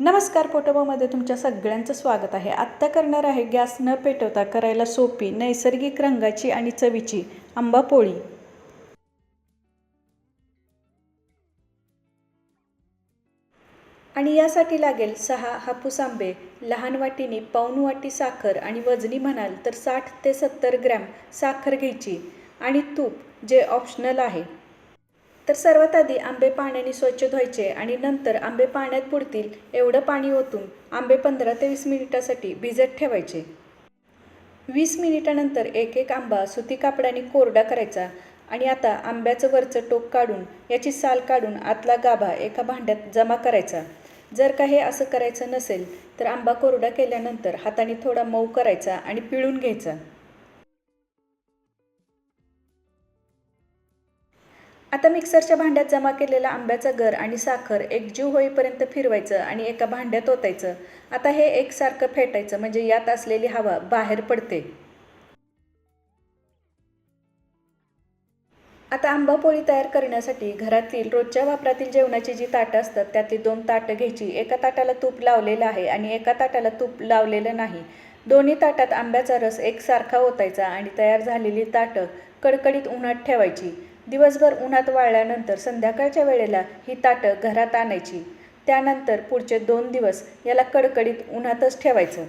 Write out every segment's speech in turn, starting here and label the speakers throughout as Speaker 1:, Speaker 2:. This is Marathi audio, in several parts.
Speaker 1: नमस्कार पोटोबामध्ये तुमच्या सगळ्यांचं स्वागत आहे. आत्ता करणार आहे गॅस न पेटवता करायला सोपी नैसर्गिक रंगाची आणि चवीची आंबा पोळी. आणि यासाठी लागेल सहा हापूस आंबे लहान वाटीने पाऊन वाटी साखर आणि वजनी म्हणाल तर साठ ते सत्तर ग्रॅम साखर घ्यायची. आणि तूप जे ऑप्शनल आहे तर सर्वात आधी आंबे पाण्याने स्वच्छ धुवायचे आणि नंतर आंबे पाण्यात बुडतील एवढं पाणी ओतून आंबे पंधरा ते वीस मिनिटासाठी भिजत ठेवायचे. वीस मिनिटानंतर एक एक आंबा सुती कापडाने कोरडा करायचा आणि आता आंब्याचं वरचं टोक काढून याची साल काढून आतला गाभा एका भांड्यात जमा करायचा. जर का हे असं करायचं नसेल तर आंबा कोरडा केल्यानंतर हाताने थोडा मऊ करायचा आणि पिळून घ्यायचा. आता मिक्सरच्या भांड्यात जमा केलेला आंब्याचा गर आणि साखर एकजीव होईपर्यंत फिरवायचं आणि एका भांड्यात ओतायचं. आता हे एकसारखं फेटायचं म्हणजे यात असलेली हवा बाहेर पडते. आता आंबा पोळी तयार करण्यासाठी घरातील रोजच्या वापरातील जेवणाची जी ताटं असतात त्यातली दोन ताटं घ्यायची. एका ताटाला तूप लावलेलं आहे आणि एका ताटाला तूप लावलेलं नाही. दोन्ही ताटात आंब्याचा रस एकसारखा ओतायचा आणि तयार झालेली ताटं कडकडीत उन्हात ठेवायची. दिवसभर उन्हात वाळल्यानंतर संध्याकाळच्या वेळेला ही ताटं घरात आणायची. त्यानंतर पुढचे दोन दिवस याला कडकडीत उन्हातच ठेवायचं.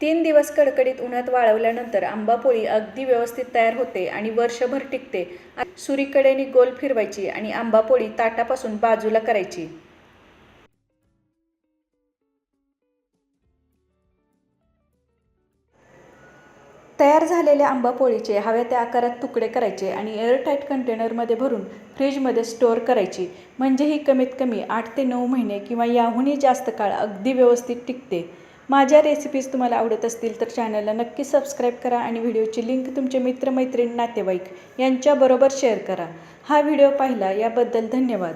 Speaker 1: तीन दिवस कडकडीत उन्हात वाळवल्यानंतर आंबापोळी अगदी व्यवस्थित तयार होते आणि वर्षभर टिकते. सुरीकडेने गोल फिरवायची आणि आंबापोळी ताटापासून बाजूला करायची. तयार झालेल्या आंबा पोळीचे हव्या त्या आकारात तुकडे करायचे आणि एअरटाईट कंटेनरमध्ये भरून फ्रीजमध्ये स्टोअर करायची. म्हणजे ही कमीत कमी आठ ते नऊ महिने किंवा याहूनही जास्त काळ अगदी व्यवस्थित टिकते. माझ्या रेसिपीज तुम्हाला आवडत असतील तर चॅनलला नक्की सबस्क्राईब करा आणि व्हिडिओची लिंक तुमचे मित्रमैत्रीण नातेवाईक यांच्याबरोबर शेअर करा. हा व्हिडिओ पाहिला याबद्दल धन्यवाद.